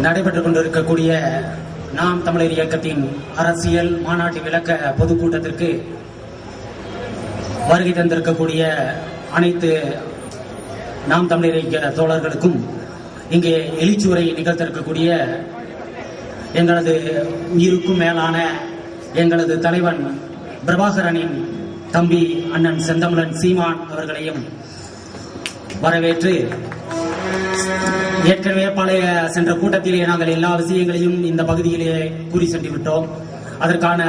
நடைபெற்றுக் கொண்டிருக்கக்கூடிய நாம் தமிழர் இயக்கத்தின் அரசியல் மாநாட்டு விளக்க பொதுக்கூட்டத்திற்கு வருகை தந்திருக்கக்கூடிய அனைத்து நாம் தமிழர் இயக்க தோழர்களுக்கும் இங்கே எழுச்சியுரை நிகழ்த்திருக்கக்கூடிய எங்களது உயிருக்கும் மேலான எங்களது தலைவன் பிரபாகரனின் தம்பி அண்ணன் செந்தமிழன் சீமான் அவர்களையும் வரவேற்று ஏற்கனவே பழைய சென்ற கூட்டத்திலே நாங்கள் எல்லா விஷயங்களையும் இந்த பகுதியிலே கூறி சென்று விட்டோம் அதற்கான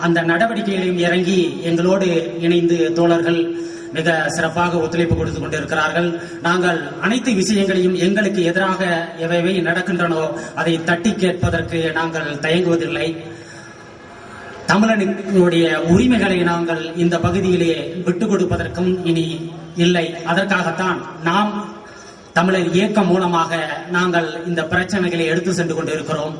அந்த நடவடிக்கைகளையும் இறங்கி எங்களோடு இணைந்து தோழர்கள் மிக சிறப்பாக ஒத்துழைப்பு கொடுத்து கொண்டிருக்கிறார்கள். நாங்கள் அனைத்து விஷயங்களையும் எங்களுக்கு எதிராக எவைவை நடக்கின்றனோ அதை தட்டி கேட்பதற்கு நாங்கள் தயங்குவதில்லை. தமிழனுடைய உரிமைகளை நாங்கள் இந்த பகுதியிலே விட்டுக் கொடுப்பதற்கும் இனி இல்லை. அதற்காகத்தான் நாம் தமிழர் இயக்கம் மூலமாக நாங்கள் இந்த பிரச்சனைகளை எடுத்து சென்று கொண்டிருக்கிறோம்.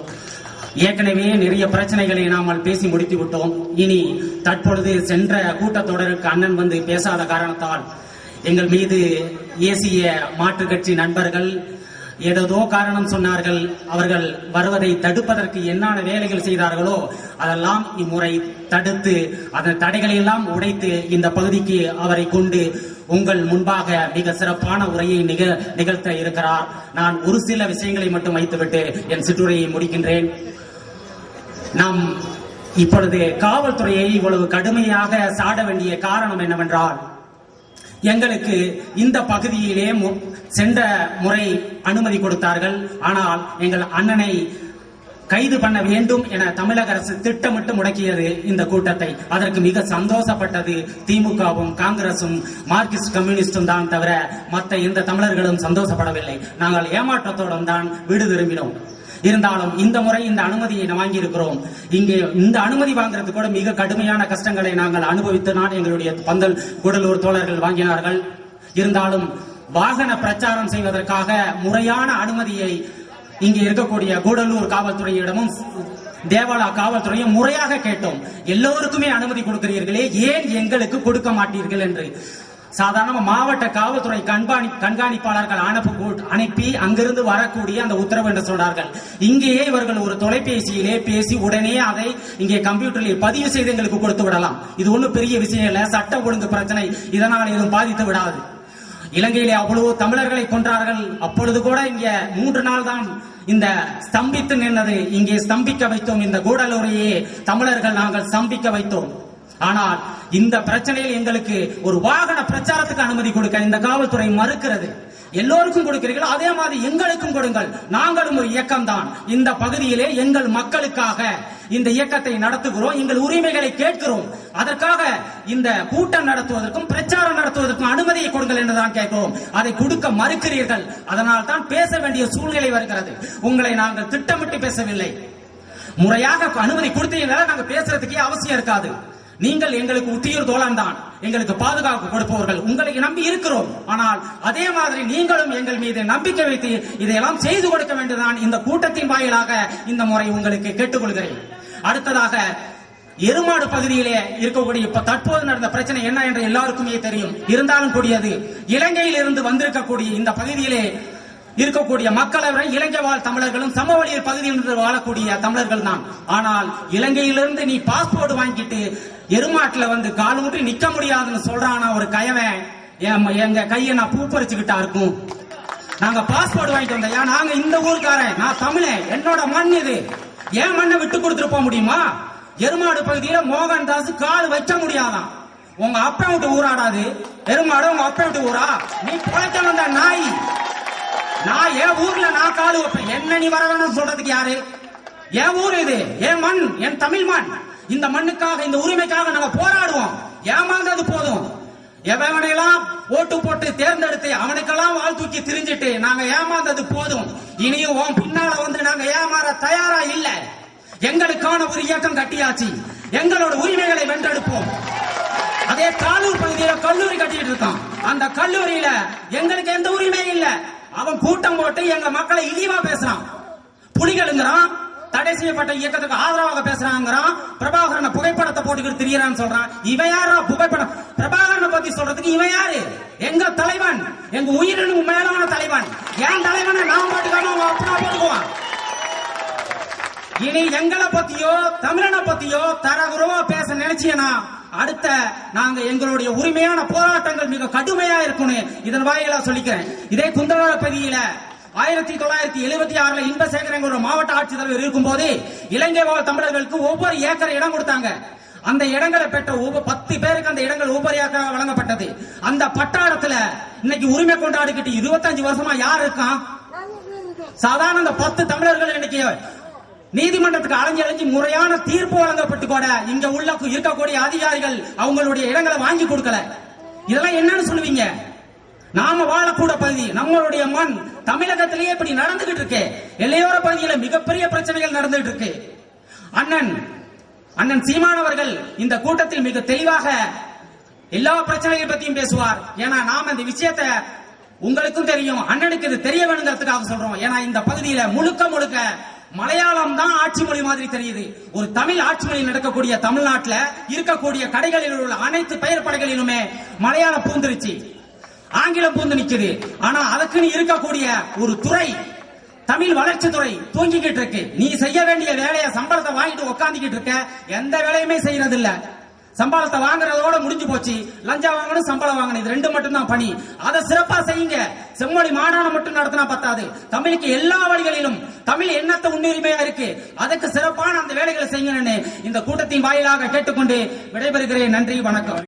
ஏற்கனவே நிறைய பிரச்சனைகளை நாமல் பேசி முடித்து விட்டோம். இனி தற்பொழுது சென்ற கூட்டத்தொடருக்கு அண்ணன் வந்து பேசாத காரணத்தால் எங்கள் மீது ஏசிய மாற்றுக் கட்சி நண்பர்கள் ஏதேதோ காரணம் சொன்னார்கள் அவர்கள் வருவதை தடுப்பதற்கு என்னான வேலைகள் செய்தார்களோ அதெல்லாம் இம்முறை தடுத்து அந்த தடைகளை எல்லாம் உடைத்து இந்த பகுதிக்கு அவரை கொண்டு உங்கள் முன்பாக மிக சிறப்பான உரையை நிக நிகழ்த்த இருக்கிறார். நான் ஒரு சில விஷயங்களை மட்டும் வைத்துவிட்டு என் சிற்றுரையை முடிக்கின்றேன். நாம் இப்பொழுது காவல்துறையை இவ்வளவு கடுமையாக சாட வேண்டிய காரணம் என்னவென்றால் எங்களுக்கு இந்த பகுதியிலே மு- சென்ற முறை அனுமதி கொடுத்தார்கள். ஆனால் எங்கள் அண்ணனை கைது பண்ண வேண்டும் என தமிழக அரசு திட்டமிட்டு முடக்கியது இந்த கூட்டத்தை. அதற்கு மிக சந்தோஷப்பட்டது திமுகவும் காங்கிரசும் மார்க்சிஸ்ட் கம்யூனிஸ்டும் தான் தவிர மற்ற எந்த தமிழர்களும் சந்தோஷப்படவில்லை. நாங்கள் ஏமாற்றத்துடன் தான் வீடு திரும்பினோம் இருந்தாலும் இந்த முறை இந்த அனுமதியை வாங்கியிருக்கிறோம். இங்கே இந்த அனுமதி வாங்குறது கூட மிக கடுமையான கஷ்டங்களை நாங்கள் அனுபவித்து நான் எங்களுடைய பந்தல் கூடலூர் தோழர்கள் வாங்கினார்கள். இருந்தாலும் வாகன பிரச்சாரம் செய்வதற்காக முறையான அனுமதியை இங்கே இருக்கக்கூடிய கூடலூர் காவல்துறையிடமும் தேவாலா காவல்துறையும் முறையாக கேட்டோம். எல்லோருக்குமே அனுமதி கொடுக்கிறீர்களே ஏன் எங்களுக்கு கொடுக்க மாட்டீர்கள் என்று. சாதாரண மாவட்ட காவல்துறை கண்காணி கண்காணிப்பாளர்கள் அனுப்பு அனுப்பி அங்கிருந்து வரக்கூடிய அந்த உத்தரவு என்று சொன்னார்கள் இங்கேயே இவர்கள் ஒரு தொலைபேசியிலே பேசி உடனே அதை இங்கே கம்ப்யூட்டரில் பதிவு செய்து எங்களுக்கு கொடுத்து விடலாம். இது ஒண்ணும் பெரிய விஷயம் இல்ல. சட்ட ஒழுங்கு பிரச்சனை. இதனால் எதுவும் பாதித்து விடாது. இலங்கையிலே அவ்வளவு தமிழர்களை கொன்றார்கள். அப்பொழுது கூட இங்க மூன்று நாள் தான் இந்த ஸ்தம்பித்து நின்றது இங்கே ஸ்தம்பிக்க வைத்தோம். இந்த கூடலூரையே தமிழர்கள் நாங்கள் ஸ்தம்பிக்க வைத்தோம். ஆனால் இந்த பிரச்சனையில் எங்களுக்கு ஒரு வாகன பிரச்சாரத்துக்கு அனுமதி கொடுக்க இந்த காவல்துறை மறுக்கிறது. எல்லோருக்கும் கொடுக்கிறீர்களோ அதே மாதிரி எங்களுக்கும் கொடுங்கள். நாங்களும் ஒரு இயக்கம் தான் இந்த பகுதியிலே எங்கள் மக்களுக்காக இந்த இயக்கத்தை நடத்துகிறோம். எங்கள் உரிமைகளை கேட்கிறோம். அதற்காக இந்த கூட்டம் நடத்துவதற்கும் பிரச்சாரம் நடத்துவதற்கும் அனுமதியை கொடுங்கள் என்றுதான் கேட்கிறோம். அதை கொடுக்க மறுக்கிறீர்கள். அதனால் தான் பேச வேண்டிய சூழ்நிலை வருகிறது. உங்களை நாங்கள் திட்டமிட்டு பேசவில்லை. முறையாக அனுமதி கொடுத்தீங்கன்னா நாங்க பேசுறதுக்கே அவசியம் இருக்காது. நீங்கள் எங்களுக்கு உத்தியூர் தோழன் தான் எங்களுக்கு பாதுகாப்பு கொடுப்பவர்கள் உங்களை நம்பி இருக்கிறோம். ஆனால் அதே மாதிரி நீங்களும் எங்கள் மீது நம்பிக்கை வைத்து இதையெல்லாம் செய்து கொடுக்க வேண்டியதுதான் இந்த கூட்டத்தின் வாயிலாக இந்த முறை உங்களுக்கு கேட்டுக்கொள்கிறேன். அடுத்ததாக எருமாடு பகுதியிலே இருக்கக்கூடிய இப்ப தற்போது நடந்த பிரச்சனை என்ன என்று எல்லாருக்குமே தெரியும். இருந்தாலும் கூடியது இலங்கையில் இருந்து வந்திருக்கக்கூடிய இந்த பகுதியிலே இருக்கக்கூடிய மக்களை விட இலங்கை வாழ் தமிழர்களும் சமவெளியில் பகுதியில் இருந்து வாழக்கூடிய தமிழர்கள் தான். ஆனால் இலங்கையிலிருந்து நீ பாஸ்போர்ட் வாங்கிட்டு எருமாட்டுல வந்து கால் ஊற்றி நிக்க முடியாதுன்னு சொல்றானா ஒரு கயவன்? என் எங்க கையை நான் பூப்பறிச்சுக்கிட்டா இருக்கும். நாங்க பாஸ்போர்ட் வாங்கிட்டு வந்தோம். நாங்க இந்த ஊருக்காரன். நான் தமிழன். என்னோட மண் இது. ஏன் மண்ணை விட்டு கொடுத்துட்டு போக முடியுமா? எருமாடு பகுதியில மோகன்தாஸ் கால் வைக்க முடியாதான். உங்க அப்பா விட்டு ஊராடாது எருமாடு உங்க அப்பா விட்டு ஊரா? நீ பிழைக்க வந்த நாய். நான் என் ஊர்ல நான் காலு வைப்பேன் என்ன நீ வர வேணும்னு சொல்றதுக்கு யாரு? என் ஊர் இது. என் மண் என் தமிழ் மண். இந்த மண்ணுக்காக இந்த உரிமைக்காக நாங்க போராடுவோம். ஏமாந்தது போதும். எவனையெல்லாம் ஓட்டு போட்டு தேர்ந்தெடுத்து அவனுக்கெல்லாம் வாழ் தூக்கி திரிஞ்சிட்டு நாங்க ஏமாந்தது போதும். இனியும் உன் பின்னால வந்து நாங்க ஏமாற தயாரா இல்ல. எங்களுக்கான ஒரு இயக்கம் கட்டியாச்சு. எங்களோட உரிமைகளை வென்றெடுப்போம். அதே தாலூர் பகுதியில கல்லூரி கட்டிட்டு இருக்கான் அந்த கல்லூரியில எங்களுக்கு எந்த உரிமையும் இல்லை. அவன் கூட்டம் போட்டு எங்க மக்களை இழிவா பேசுறான். புலிகளுங்கிறான் தடை செய்யப்பட்ட இயக்கத்துக்கு ஆதரவாக பேசுறாங்கிறான். பிரபாகரனை புகைப்படத்தை போட்டுக்கிட்டு திரியறான்னு சொல்றான். இவன் யாரா? புகைப்படம். பிரபாகரனை பத்தி சொல்றதுக்கு இவன் யாரு? எங்க தலைவன். எங்க உயிரினும் மேலான தலைவன். என் தலைவனை நான் போட்டுக்காம அவன் அப்பனா போட்டுக்குவான். இனி எங்களை பத்தியோ தமிழனை பத்தியோ தரகுறவா பேச நினைச்சியனா அடுத்த நாங்க எங்களுடைய உரிமையான போராட்டங்கள் மிக கடுமையா இருக்கும்னு இதன் வாயிலா சொல்லிக்கிறேன். இதே குந்தலால பகுதியில ஆயிரத்தி தொள்ளாயிரத்தி எழுபத்தி ஆறுல இன்பசேகரன் ஒரு மாவட்ட ஆட்சித்தலைவர் இருக்கும்போது இலங்கை வாழ் தமிழர்களுக்கு ஒவ்வொரு ஏக்கர் இடம் கொடுத்தாங்க. அந்த இடங்களை பெற்ற ஒவ்வொரு பத்து பேருக்கு அந்த இடங்கள் ஒவ்வொரு ஏக்கராக வழங்கப்பட்டது. அந்த பட்டாளத்துல இன்னைக்கு உரிமை கொண்டாடிக்கிட்டு இருபத்தஞ்சு வருஷமா யார் இருக்கான் சாதாரண இந்த பத்து தமிழர்கள் இன்னைக்கு நீதிமன்றத்துக்கு அலைஞ்சு அலைஞ்சு முறையான தீர்ப்பு வழங்கப்பட்டு கூட இங்க உள்ள இருக்கக்கூடிய அதிகாரிகள் அவங்களுடைய இடங்களை வாங்கி கொடுக்கல. இதெல்லாம் என்னன்னு சொல்லுவீங்க? நாம வாழக்கூட பகுதி நம்மளுடைய மண் தமிழகத்திலேயே இப்படி நடந்துகிட்டு இருக்கு. எல்லையோர பகுதியில மிகப்பெரிய பிரச்சனைகள் நடந்துகிட்டு இருக்கு. அண்ணன் அண்ணன் சீமானவர்கள் இந்த கூட்டத்தில் மிக தெளிவாக எல்லா பிரச்சனைகள் பத்தியும் பேசுவார். ஏன்னா நாம இந்த விஷயத்தை உங்களுக்கும் தெரியும் அண்ணனுக்கு இது தெரிய வேணுங்கிறதுக்காக சொல்றோம். ஏன்னா இந்த பகுதியில முழுக்க முழுக்க மலையாளம் தான் ஆட்சி மொழி மாதிரி தெரியுது. ஒரு தமிழ் ஆட்சி மொழி நடக்கக்கூடிய தமிழ்நாட்டில் இருக்கக்கூடிய கடைகளில் உள்ள அனைத்து பெயர் படைகளிலுமே மலையாளம் பூந்துருச்சு. ஆங்கிலம் பூந்து நிக்குது. ஆனா அதுக்குன்னு இருக்கக்கூடிய ஒரு துறை தமிழ் வளர்ச்சி துறை தூங்கிக்கிட்டு இருக்கு. நீ செய்ய வேண்டிய வேலையை சம்பளத்தை வாங்கிட்டு உக்காந்துக்கிட்டு இருக்க. எந்த வேலையுமே செய்யறது சம்பளத்தை வாங்குறதோட முடிஞ்சு போச்சு. லஞ்சம் வாங்கணும் சம்பளம் வாங்கணும். இது ரெண்டு மட்டும் தான் பணி. அதை சிறப்பா செய்யுங்க. செம்மொழி மாநாடு மட்டும் நடத்தினா பத்தாது. தமிழுக்கு எல்லா வழிகளிலும் தமிழ் எண்ணத்தை முன்னுரிமையா இருக்கு. அதுக்கு சிறப்பான அந்த வேலைகளை செய்யணும்னு இந்த கூட்டத்தின் வாயிலாக கேட்டுக்கொண்டு விடைபெறுகிறேன். நன்றி வணக்கம்.